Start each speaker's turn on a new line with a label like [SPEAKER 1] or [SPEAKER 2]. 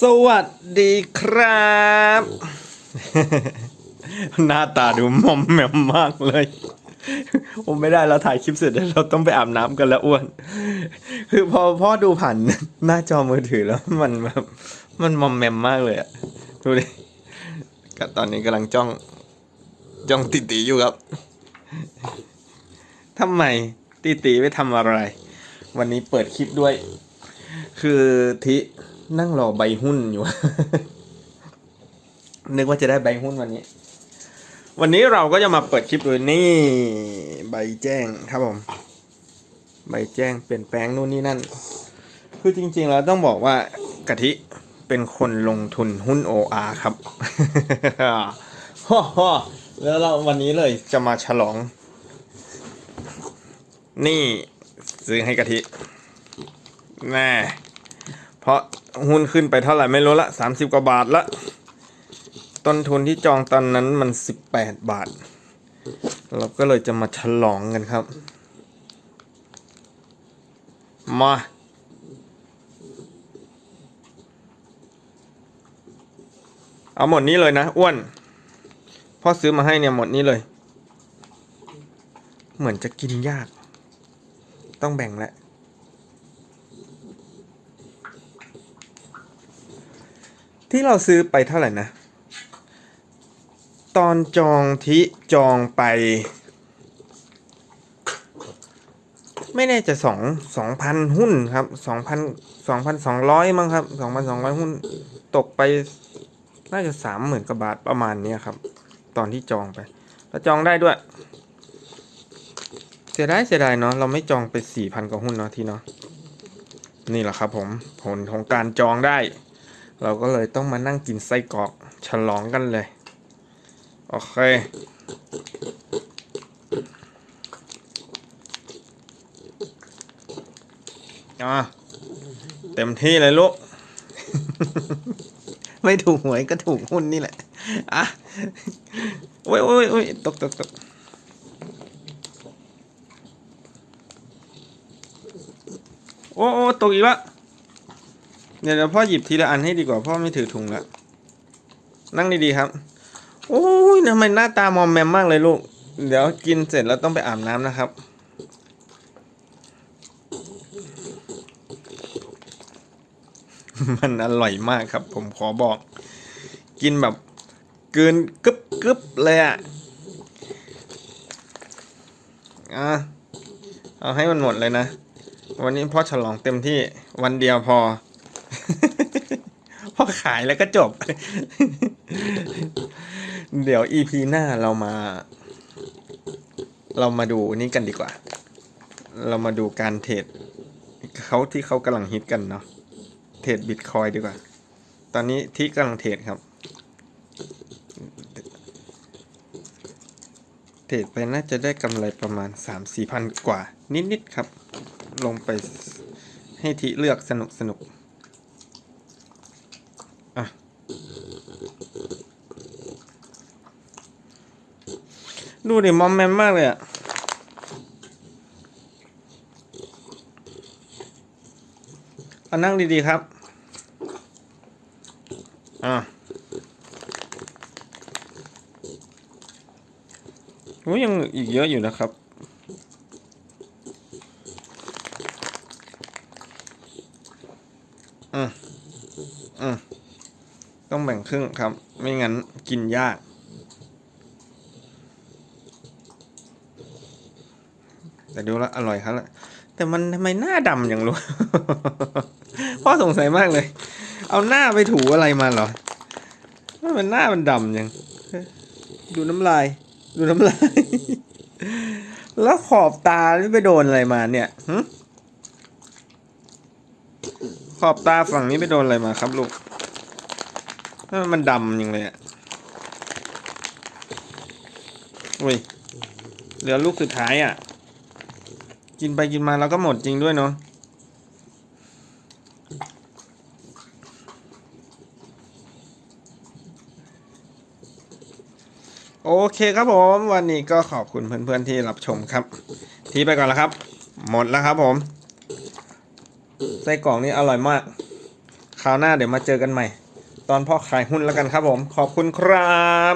[SPEAKER 1] สวัสดีครับ หน้าตาดูมอมแมมมากเลย ผมไม่ได้เราถ่ายคลิปเสร็จแล้วเราต้องไปอาบน้ำกันแล้วอ้วน คือพอพ่อดูผ่านหน้าจอมือถือแล้วมันแบบมันมอมแมมมากเลยอะดูดิก็ตอนนี้กำลังจ้องจ้องติตีอยู่ครับทำไมติตีไปทำอะไร วันนี้เปิดคลิปด้วย คือทิ นั่งรอใบหุ้นอยู่ นึกว่าจะได้ใบหุ้นวันนี้ วันนี้เราก็จะมาเปิดคลิปด้วยนี่ ใบแจ้งครับผม ใบแจ้งเปลี่ยนแปลงนู่นนี่นั่น คือจริงๆแล้วต้องบอกว่ากะทิเป็นคนลงทุนหุ้น OR ครับฮ่อฮ่อแล้วเราวันนี้เลยจะมาฉลอง นี่ซื้อให้กะทิแน่เพราะ หุ้นขึ้นไปเท่าไหร่ไม่รู้ละสามสิบกว่าบาทละ ต้นทุนที่จองตอนนั้นมันสิบแปดบาท เราก็เลยจะมาฉลองกันครับ มาเอาหมดนี้เลยนะอ้วนพ่อซื้อมาให้เนี่ยหมดนี้เลย เหมือนจะกินยาก ต้องแบ่งแหล้ว ที่เราซื้อไปเท่าไหร่นะ ตอนจองที่จองไป ไม่แน่จะสองสองพันหุ้นครับสองพันสองพันสองร้อยมั้งครับสองพันสองร้อยหุ้นตกไป น่าจะสามหมื่นกว่าบาทประมาณเนี้ยครับ ตอนที่จองไป แล้วจองได้ด้วย เสียดายเสียดายเนาะเราไม่จองไปสี่พันกว่าหุ้นเนาะที่เนาะนี่แหละครับผมผลของการจองได้ เราก็เลยต้องมานั่งกินไส้กรอกฉลองกันเลย โอเค อะ เต็มที่เลยลูก ไม่ถูกหวยก็ถูกหุ้นนี่แหละ อะโอ้ยโอ้ยโอ้ยตกตกตกโอ้โอ้ตกอีกละเดี๋ยวเดี๋ยวพ่อหยิบทีละอันให้ดีกว่าพ่อไม่ถือถุงละนั่งดีๆครับโอ้ยทำไมหน้าตามอมแมมมากเลยลูก เดี๋ยวกินเสร็จแล้วต้องไปอาบน้ำนะครับ มันอร่อยมากครับ ผมขอบอก กินแบบเกินกึบกึบเลยอะอะเอาให้มันหมดเลยนะ วันนี้พ่อฉลองเต็มที่วันเดียวพอ พอขายแล้วก็จบ เดี๋ยว EP หน้าเรามา เรามาดูนี่กันดีกว่า เรามาดูการเทรดเขาที่เขากำลังฮิตกันเนาะเทรดบิตคอยดีกว่า ตอนนี้ที่กำลังเทรดครับเทรดไปน่าจะได้กำไรประมาณสามสี่พันกว่า นิด ๆ ครับ ลงไปให้ทีเลือกสนุกสนุก ดูดิมอมแมมมากเลยอะเอานั่งดีๆครับ อ่าโอ้ยยังอีกเยอะอยู่นะครับอืมอืม ต้องแบ่งครึ่งครับ ไม่งั้นกินยาก แต่ดูแล้วอร่อยครับละแต่มันทำไมหน้าดำอย่างรู้ พ่อสงสัยมากเลย เอาหน้าไปถูอะไรมาเหรอมันหน้ามันดำยัง ดูน้ำลาย ดูน้ำลาย แล้วขอบตาที่ไปโดนอะไรมาเนี่ยขอบตาฝั่งนี้ไปโดนอะไรมาครับลูก มันดำยังเลยอะอุ้ย เหลือลูกสุดท้ายอะ กินไปกินมาแล้วก็หมดจริงด้วยเนาะโอเคครับผมวันนี้ก็ขอบคุณเพื่อนๆที่รับชมครับ ทีไปก่อนแล้วครับ หมดแล้วครับผมไส้กรอกนี่อร่อยมาก คราวหน้าเดี๋ยวมาเจอกันใหม่ ตอนพ่อขายหุ้นแล้วกันครับผม ขอบคุณครับ